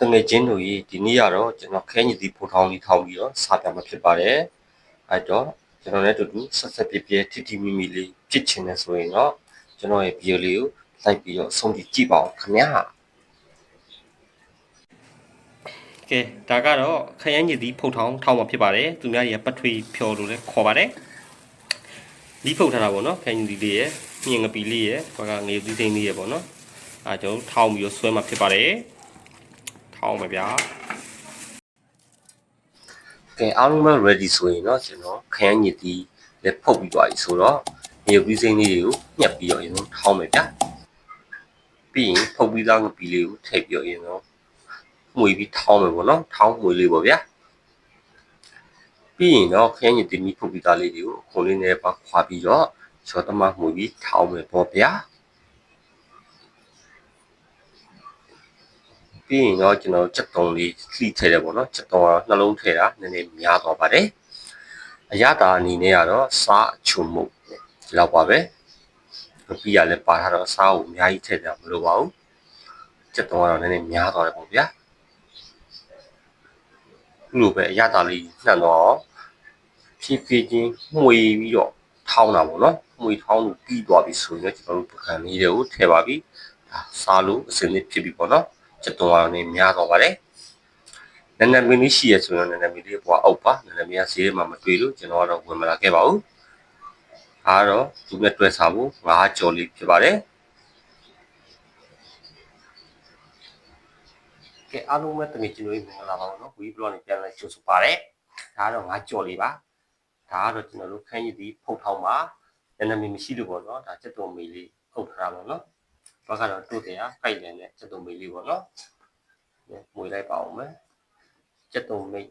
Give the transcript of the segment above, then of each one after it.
တငယ်ချင်းတို့ရေဒီနေ့ကတော့ကျွန်တော်ခဲညီတီဖိုထောင်းလေးထောင်းပြီးတော့စာပြမှာဖြစ်ပါတယ်အဲ့တော့ကျွန်တော်လည်းတူတူဆက်ဆက်ပြပြထိထိမိမိလေးဖြစ်ချင်တယ်ဆိုရင်တော့ကျွန်တော်ရဲ့ video လေးကို like ပြီးတော့ဆုံးဖြတ်ကြည့်ပါဦးခင်ဗျာကဲဒါကတော့ခရမ်းညီတီဖုတ်ထောင်းထောင်းမှာဖြစ်ပါတယ်သူများတွေကပထွေဖြော်လို့လည်းခေါ်ပါတယ်ဒီဖုတ်ထားတာပေါ့နော်ခရမ်းညီတီလေးရဲ့မြင်ငပီလေးရဲ့ဘာကငေသီးသိန်းလေးရဲ့ပေါ့နော်အဲကျွန်တော်ထောင်းပြီးတော့ဆွဲမှာဖြစ်ပါတယ် ထောင်းမယ်ဗျာကဲအားလုံးပဲ ready ဆိုရင်တော့ကျွန်တော်ခရမ်းညစ်တီးလက်ဖုတ်ပြီးသွားပြီဆိုတော့မြေပြီးစိမ့်လေးတွေကိုညှက်ပြီးတော့ရင်တော့ထောင်းမယ်ဗျာပြီးရင်ဖုတ်ပြီးသားငပီလေးကိုထည့်ပြီးတော့ရင်တော့မှွေပြီးထောင်းမယ်ပေါ့နော်ထောင်းမှွေလေးပေါ့ဗျာပြီးရင်တော့ခရမ်းညစ်တီးမိဖုတ်ပြီးသားလေးတွေကိုခုံလေးနဲ့ပါခွာပြီးတော့ချောတမမှွေပြီးထောင်းမယ်ပေါ့ဗျာ ပြီးရင်တော့ကျွန်တော်ချက်တုံးလေးလှိထည့်တယ်ပေါ့နော်ချက်တုံးကတော့နှလုံးထည့်တာနည်းနည်းများသွားပါတယ်အရသာအနေနဲ့ကတော့စားအချုံမှုဒီလောက်ပါပဲပြီးရလဲပါထားတော့စားကိုအများကြီးထည့်ကြမလိုပါဘူးချက်တုံးကတော့နည်းနည်းများသွားတယ်ပေါ့ဗျာဒီလိုပဲအရသာလေးနှံ့တော့ဖြည်းဖြည်းချင်းမှွေပြီးတော့ထောင်းတာပေါ့နော်မှွေထောင်းလို့ပြီးသွားပြီဆိုရင်ကျွန်တော်တို့ပကံလေးတွေကိုထည့်ပါပြီဒါစားလို့အစင်းလေးဖြစ်ပြီပေါ့နော် ချက်တော်အောင်နေများတော့ပါတယ်နန္ဒမီလေးရှိရဆိုရင်နန္ဒမီလေးပွားအောက်ပါနန္ဒမီကဈေးထဲမှာမတွေ့လို့ကျွန်တော်ကတော့ဝင်မလာခဲ့ပါဘူးအားတော့သူနဲ့တွေ့စားဖို့ငါးကြော်လေးဖြစ်ပါတယ်ကဲအားလုံးပဲတမီကျွန်တော်ရေးမင်္ဂလာပါနော်ဝီဘလော့နဲ့ပြန်လဲရှုဆိုပါတယ်ဒါကတော့ငါးကြော်လေးပါဒါကတော့ကျွန်တော်တို့ခန်းကြီးဒီဖုတ်ထောင်းပါနန္ဒမီမရှိလို့ပေါ့နော်ဒါချက်တော်မီလေးဖုတ်ထားတာပါနော် ဘက်ကတော့တို့တယ်ဟာကြိုက်တယ်နဲ့ချက်တုံမေးလေးပေါ့နော်။မွေလိုက်ပါအောင်မယ်။ချက်တုံမေး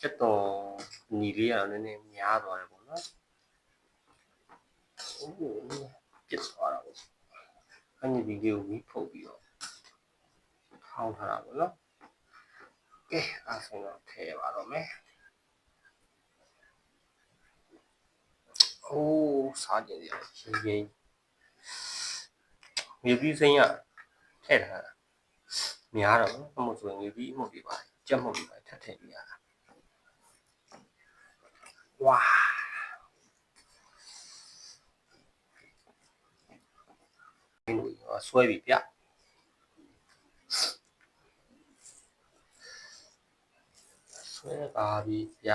ချက်တုံညီလေးကတော့နည်းနည်းများသွားတယ်ပေါ့နော်။အိုးပြစ်သွားတာပေါ့။အဲ့ဒီဗီဒီယိုကိုဖုတ်ပြီးတော့ထောင်းထားတာပေါ့နော်။ကဲအဲ့ဆိုတော့ထည့်ပါတော့မယ်။အိုးစားကြည့်ရရေးရေး မြေပြီးစိမ်းကထည့်ထားတာများတော့အမှုဆိုရင်မြေပြီးအမှုတွေပါကြက်မှုတွေပါထပ်ထည့်ပြရတာဝါဒီလိုဆွဲပြီးပြဆွဲပါပြီးပြ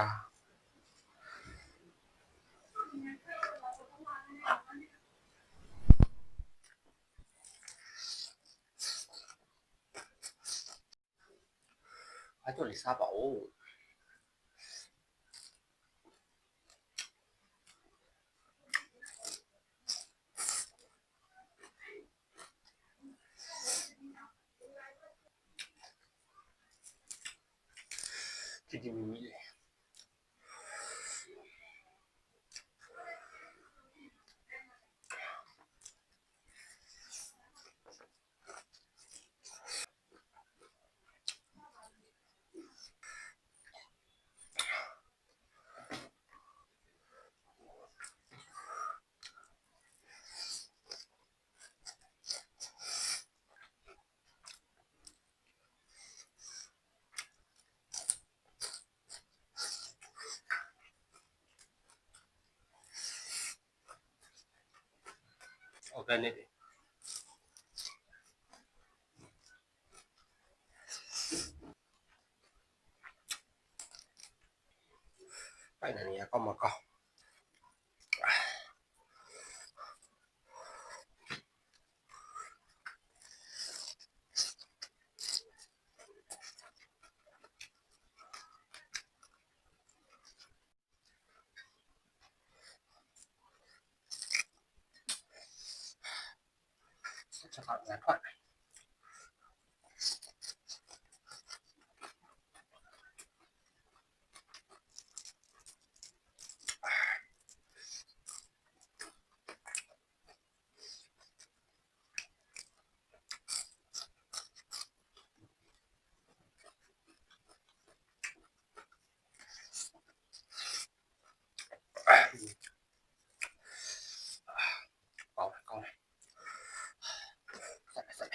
အကျော်လေးစားပါဦးကြည့် 来年で。はい、何やかまか。 นิกတွေပိုက်တဲ့နေရာကောက်မကောက်ချက်ကောက်ရထွက်ကောင်းတယ်ကောင်းတယ်ဆက်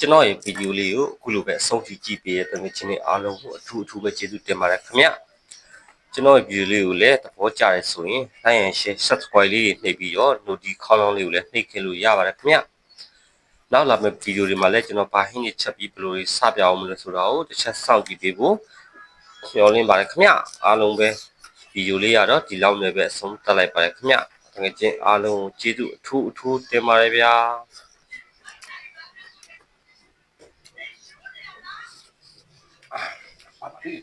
ကျွန်တော်ရဲ့ဗီဒီယိုလေးကိုအခုလိုပဲအဆုံးထိကြည့်ပေးရတဲ့တကယ်ချင်းတွေအားလုံးကိုအထူးအထူးပဲကျေးဇူးတင်ပါတယ်ခင်ဗျကျွန်တော်ရဲ့ဗီဒီယိုလေးကိုလည်းသဘောကျတယ်ဆိုရင် like and share subscribe လေးတွေနှိပ်ပြီးတော့ notification ခေါင်းလောင်းလေးကိုလည်းနှိပ်ခင်လို့ရပါတယ်ခင်ဗျနောက်လာမယ့်ဗီဒီယိုတွေမှာလည်းကျွန်တော်ဘာဟင်းတွေချက်ပြီးဘယ်လိုတွေစပြအောင်မလဲဆိုတာကိုတစ်ချက်စောင့်ကြည့်ပေးဖို့မျှော်လင့်ပါတယ်ခင်ဗျအားလုံးပဲဗီဒီယိုလေးရတော့ဒီလောက်နဲ့ပဲအဆုံးသတ်လိုက်ပါတယ်ခင်ဗျတကယ်ချင်းအားလုံးကိုကျေးဇူးအထူးအထူးတင်ပါတယ်ဗျာ ပါပါပြီ